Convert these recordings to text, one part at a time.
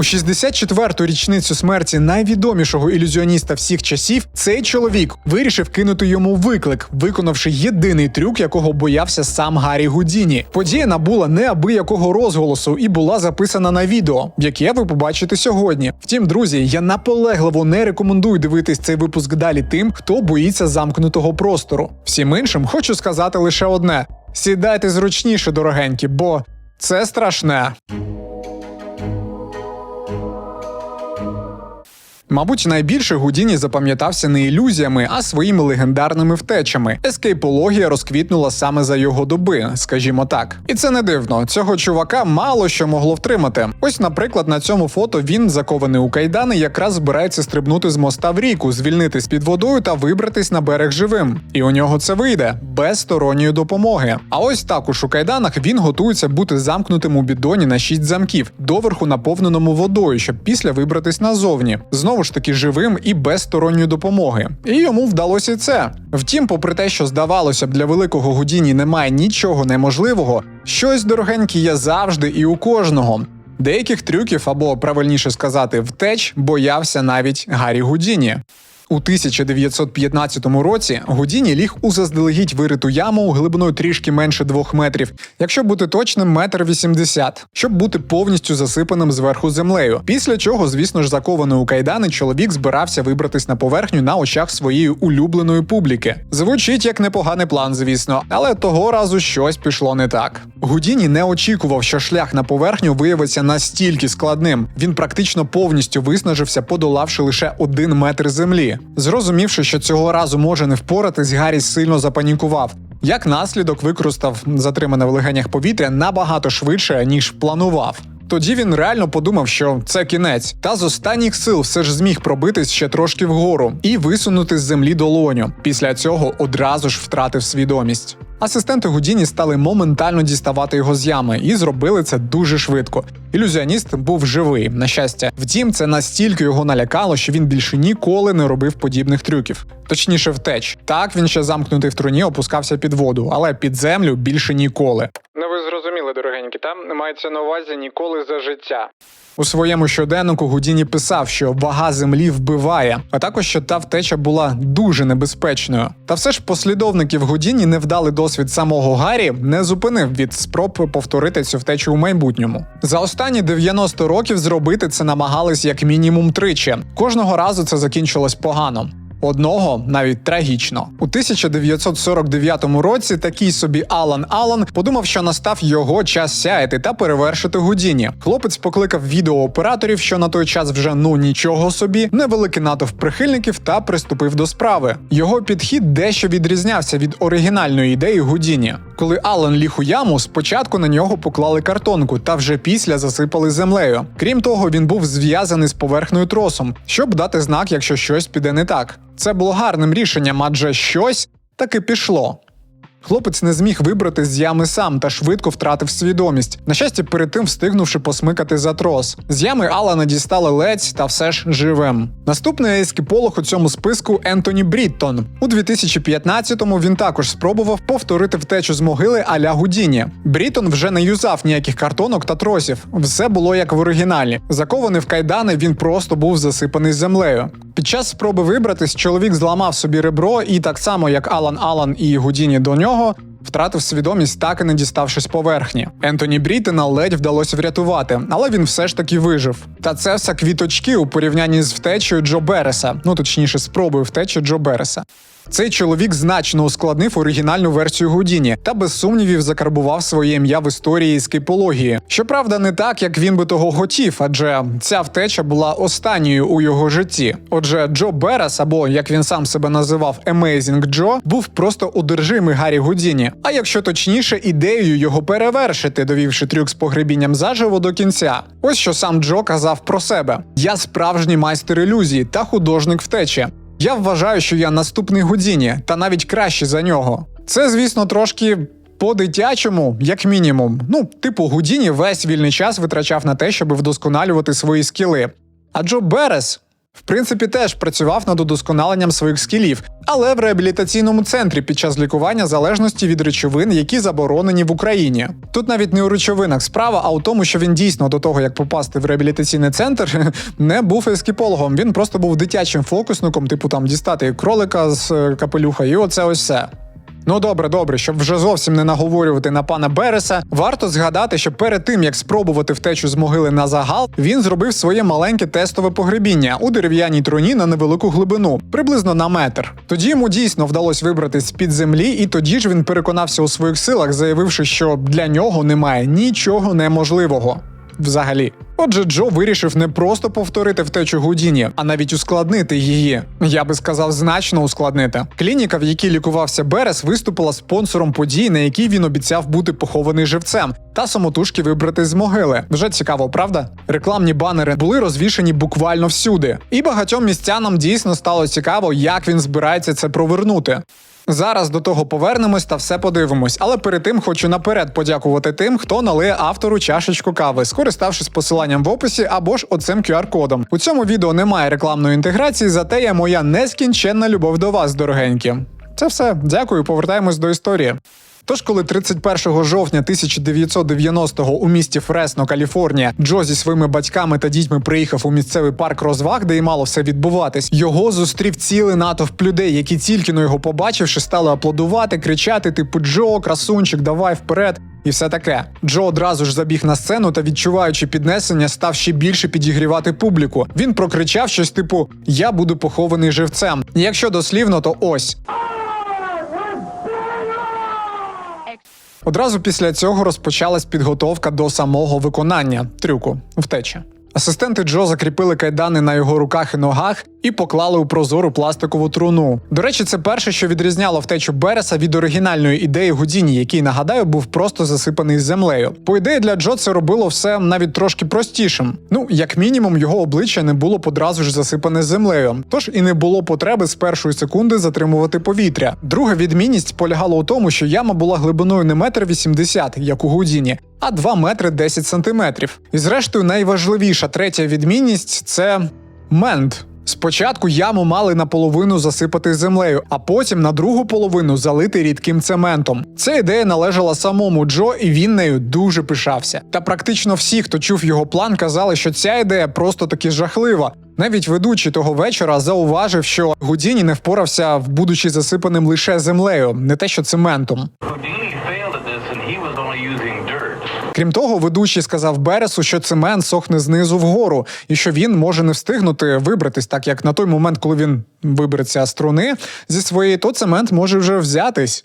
У 64-ту річницю смерті найвідомішого ілюзіоніста всіх часів цей чоловік вирішив кинути йому виклик, виконавши єдиний трюк, якого боявся сам Гаррі Гудіні. Подія набула неабиякого розголосу і була записана на відео, яке ви побачите сьогодні. Втім, друзі, я наполегливо не рекомендую дивитись цей випуск далі тим, хто боїться замкнутого простору. Всім іншим хочу сказати лише одне: сідайте зручніше, дорогенькі, бо це страшне. Мабуть, найбільше Гудіні запам'ятався не ілюзіями, а своїми легендарними втечами. Ескейпологія розквітнула саме за його доби, скажімо так. І це не дивно. Цього чувака мало що могло втримати. Ось, наприклад, на цьому фото він, закований у кайдани, якраз збирається стрибнути з моста в ріку, звільнитись під водою та вибратись на берег живим. І у нього це вийде без сторонньої допомоги. А ось також у кайданах він готується бути замкнутим у бідоні на шість замків, доверху наповненому водою, щоб після вибратись назовні. Знову ж таки живим і без сторонньої допомоги. І йому вдалося це. Втім, попри те, що здавалося б, для великого Гудіні немає нічого неможливого, щось дорогеньке є завжди і у кожного. Деяких трюків, або правильніше сказати, втеч боявся навіть Гаррі Гудіні. У 1915 році Гудіні ліг у заздалегідь вириту яму глибиною трішки менше двох метрів, якщо бути точним, метр вісімдесят, щоб бути повністю засипаним зверху землею. Після чого, звісно ж, закований у кайдани, чоловік збирався вибратись на поверхню на очах своєї улюбленої публіки. Звучить як непоганий план, звісно, але того разу щось пішло не так. Гудіні не очікував, що шлях на поверхню виявиться настільки складним. Він практично повністю виснажився, подолавши лише один метр землі. Зрозумівши, що цього разу може не впоратись, Гаррі сильно запанікував. Як наслідок використав затримане в легенях повітря набагато швидше, ніж планував. Тоді він реально подумав, що це кінець, та з останніх сил все ж зміг пробитись ще трошки вгору і висунути з землі долоню. Після цього одразу ж втратив свідомість. Асистенти Гудіні стали моментально діставати його з ями і зробили це дуже швидко. Ілюзіоніст був живий, на щастя. Втім, це настільки його налякало, що він більше ніколи не робив подібних трюків. Точніше, втеч. Так він ще замкнутий в труні опускався під воду, але під землю більше ніколи. Ну ви зрозуміли, дорогенькі, там мається на увазі ніколи за життя. У своєму щоденнику Гудіні писав, що вага землі вбиває, а також що та втеча була дуже небезпечною. Та все ж послідовників Гудіні невдалий досвід самого Гаррі не зупинив від спроб повторити цю втечу у майбутньому. За останні 90 років зробити це намагались як мінімум тричі. Кожного разу це закінчилось погано. Одного навіть трагічно у 1949 році такий собі Алан Алан подумав, що настав його час сяяти та перевершити Гудіні. Хлопець покликав відеооператорів, що на той час вже ну нічого собі, невеликий натовп прихильників та приступив до справи. Його підхід дещо відрізнявся від оригінальної ідеї Гудіні. Коли Алан ліг у яму, спочатку на нього поклали картонку та вже після засипали землею. Крім того, він був зв'язаний з поверхнею тросом, щоб дати знак, якщо щось піде не так. Це було гарним рішенням, адже щось таки пішло. Хлопець не зміг вибрати з ями сам та швидко втратив свідомість. На щастя, перед тим встигнувши посмикати за трос. З ями Алана дістали ледь та все ж живим. Наступний ескіполог у цьому списку Ентоні Бріттон. У 2015-му він також спробував повторити втечу з могили аля Гудіні. Бріттон вже не юзав ніяких картонок та тросів. Все було як в оригіналі. Закований в кайдани, він просто був засипаний землею. Під час спроби вибратись, чоловік зламав собі ребро, і так само як Алан Алан і Гудіні до нього. Втратив свідомість, так і не діставшись поверхні. Ентоні Брітена ледь вдалося врятувати, але він все ж таки вижив. Та це все квіточки у порівнянні з втечею Джо Береса, ну точніше, спробою втечі Джо Береса. Цей чоловік значно ускладнив оригінальну версію Гудіні та без сумнівів закарбував своє ім'я в історії ескейпології. Щоправда, не так, як він би того хотів, адже ця втеча була останньою у його житті. Отже, Джо Берес, або як він сам себе називав Amazing Джо, був просто одержимий Гаррі Гудіні. А якщо точніше, ідеєю його перевершити, довівши трюк з погребінням заживо до кінця. Ось що сам Джо казав про себе: я справжній майстер ілюзії та художник втечі. Я вважаю, що я наступний Гудіні, та навіть краще за нього. Це, звісно, трошки. По-дитячому, як мінімум, ну, типу, Гудіні весь вільний час витрачав на те, щоб вдосконалювати свої скіли. А Джо Берес, В принципі, теж працював над удосконаленням своїх скілів, але в реабілітаційному центрі під час лікування залежності від речовин, які заборонені в Україні. Тут навіть не у речовинах справа, а у тому, що він дійсно до того, як попасти в реабілітаційний центр, не був ескіпологом. Він просто був дитячим фокусником, типу там дістати кролика з е, капелюха, і оце ось все. Ну добре, добре, щоб вже зовсім не наговорювати на пана Береса, варто згадати, що перед тим як спробувати втечу з могили на загал, він зробив своє маленьке тестове погребіння у дерев'яній труні на невелику глибину, приблизно на метр. Тоді йому дійсно вдалося вибратись з під землі, і тоді ж він переконався у своїх силах, заявивши, що для нього немає нічого неможливого. Взагалі, отже, Джо вирішив не просто повторити втечу Гудіні, а навіть ускладнити її. Я би сказав, значно ускладнити. Клініка, в якій лікувався Берес, виступила спонсором подій, на якій він обіцяв бути похований живцем, та самотужки вибрати з могили. Вже цікаво, правда? Рекламні банери були розвішені буквально всюди, і багатьом містянам дійсно стало цікаво, як він збирається це провернути. Зараз до того повернемось та все подивимось, але перед тим хочу наперед подякувати тим, хто налиє автору чашечку кави, скориставшись посиланням в описі або ж оцим QR-кодом. У цьому відео немає рекламної інтеграції, зате є моя нескінченна любов до вас, дорогенькі. Це все. Дякую, повертаємось до історії. Тож, коли 31 жовтня 1990-го у місті Фресно, Каліфорнія, Джо зі своїми батьками та дітьми приїхав у місцевий парк розваг, де й мало все відбуватись, його зустрів цілий натовп людей, які тільки но його побачивши, стали аплодувати, кричати: типу Джо, красунчик, давай вперед. І все таке. Джо одразу ж забіг на сцену та, відчуваючи піднесення, став ще більше підігрівати публіку. Він прокричав щось типу: Я буду похований живцем. Якщо дослівно, то ось. Одразу після цього розпочалась підготовка до самого виконання трюку втечі. Асистенти Джо закріпили кайдани на його руках і ногах і поклали у прозору пластикову труну. До речі, це перше, що відрізняло втечу Береса від оригінальної ідеї Гудіні, який нагадаю був просто засипаний землею. По ідеї для Джо це робило все навіть трошки простішим. Ну, як мінімум, його обличчя не було б одразу ж засипане землею, тож і не було потреби з першої секунди затримувати повітря. Друга відмінність полягала у тому, що яма була глибиною не метр вісімдесят, як у Гудіні, а 2 метри 10 сантиметрів. І зрештою, найважливіша третя відмінність це мент. Спочатку яму мали наполовину засипати землею, а потім на другу половину залити рідким цементом. Ця ідея належала самому Джо, і він нею дуже пишався. Та практично всі, хто чув його план, казали, що ця ідея просто таки жахлива. Навіть ведучий того вечора зауважив, що Гудіні не впорався, будучи засипаним лише землею, не те що цементом. Крім того, ведучий сказав Бересу, що цемент сохне знизу вгору, і що він може не встигнути вибратись, так як на той момент, коли він вибереться з труни зі своєї, то цемент може вже взятись.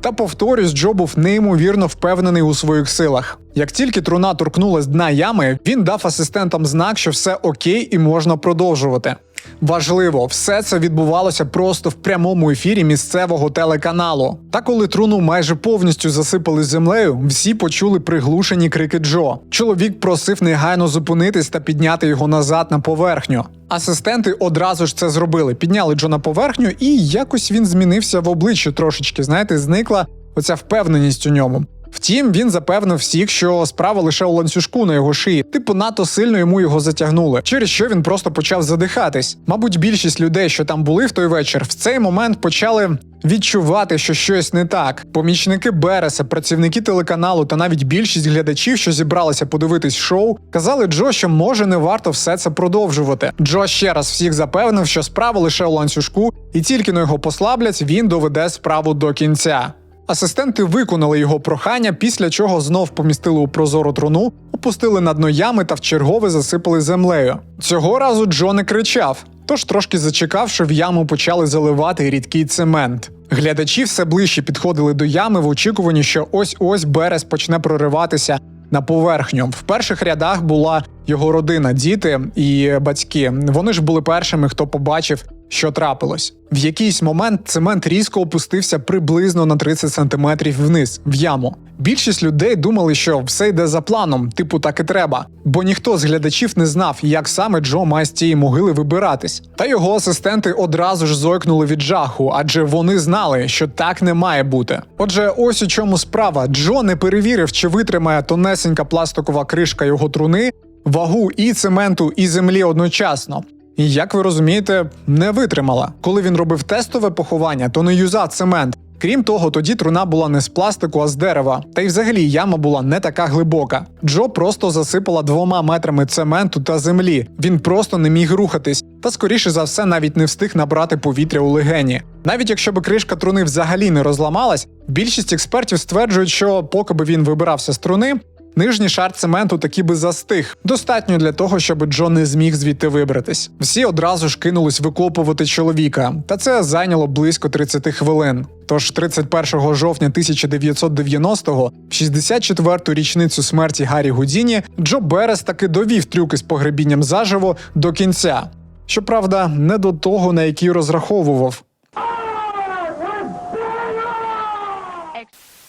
Та повторюсь, Джо був неймовірно впевнений у своїх силах. Як тільки труна торкнулась дна ями, він дав асистентам знак, що все окей і можна продовжувати. Важливо, все це відбувалося просто в прямому ефірі місцевого телеканалу. Та коли труну майже повністю засипали землею, всі почули приглушені крики Джо. Чоловік просив негайно зупинитись та підняти його назад на поверхню. Асистенти одразу ж це зробили. Підняли Джо на поверхню, і якось він змінився в обличчі трошечки. Знаєте, зникла оця впевненість у ньому. Втім, він запевнив всіх, що справа лише у ланцюжку на його шиї, типу надто сильно йому його затягнули, через що він просто почав задихатись. Мабуть, більшість людей, що там були в той вечір, в цей момент почали відчувати, що щось не так. Помічники Береса, працівники телеканалу та навіть більшість глядачів, що зібралися подивитись шоу, казали Джо, що може не варто все це продовжувати. Джо ще раз всіх запевнив, що справа лише у ланцюжку, і тільки на його послаблять, він доведе справу до кінця. Асистенти виконали його прохання, після чого знов помістили у прозору труну, опустили на дно ями та вчергове засипали землею. Цього разу Джо не кричав, тож трошки зачекавши, в яму почали заливати рідкий цемент. Глядачі все ближче підходили до ями в очікуванні, що ось ось берез почне прориватися на поверхню. В перших рядах була його родина, діти і батьки. Вони ж були першими, хто побачив, що трапилось. В якийсь момент цемент різко опустився приблизно на 30 сантиметрів вниз в яму. Більшість людей думали, що все йде за планом, типу так і треба. Бо ніхто з глядачів не знав, як саме Джо має з цієї могили вибиратись. Та його асистенти одразу ж зойкнули від жаху, адже вони знали, що так не має бути. Отже, ось у чому справа. Джо не перевірив, чи витримає тонесенька пластикова кришка його труни вагу і цементу, і землі одночасно. І як ви розумієте, не витримала. Коли він робив тестове поховання, то не юзав цемент. Крім того, тоді труна була не з пластику, а з дерева. Та й взагалі яма була не така глибока. Джо просто засипала двома метрами цементу та землі. Він просто не міг рухатись, та скоріше за все навіть не встиг набрати повітря у легені. Навіть якщо би кришка труни взагалі не розламалась, більшість експертів стверджують, що поки би він вибирався з труни, Нижній шар цементу таки би застиг. Достатньо для того, щоб Джо не зміг звідти вибратись. Всі одразу ж кинулись викопувати чоловіка, та це зайняло близько 30 хвилин. Тож 31 жовтня 1990-го, в 64-ту річницю смерті Гаррі Гудіні, Джо Берес таки довів трюки з погребінням заживо до кінця. Щоправда, не до того, на який розраховував.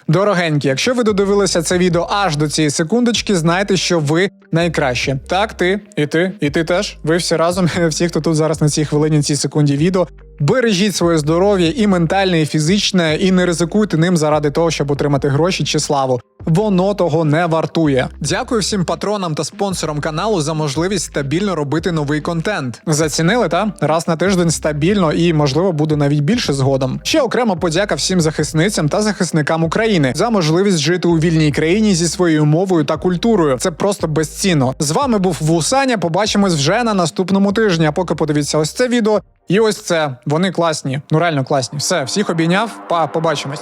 Дорогенькі, якщо ви додивилися це відео аж до цієї секундочки, знайте, що ви найкращі. Так, ти, і ти, і ти теж. Ви всі разом, всі, хто тут зараз на цій хвилині, цій секунді відео. Бережіть своє здоров'я і ментальне, і фізичне, і не ризикуйте ним заради того, щоб отримати гроші чи славу. Воно того не вартує. Дякую всім патронам та спонсорам каналу за можливість стабільно робити новий контент. Зацінили та раз на тиждень стабільно і можливо буде навіть більше згодом. Ще окремо подяка всім захисницям та захисникам України за можливість жити у вільній країні зі своєю мовою та культурою. Це просто безцінно. З вами був Вусаня. Побачимось вже на наступному тижні. А поки подивіться ось це відео. І ось це. Вони класні, ну реально класні. Все, всіх обійняв. Па, побачимось.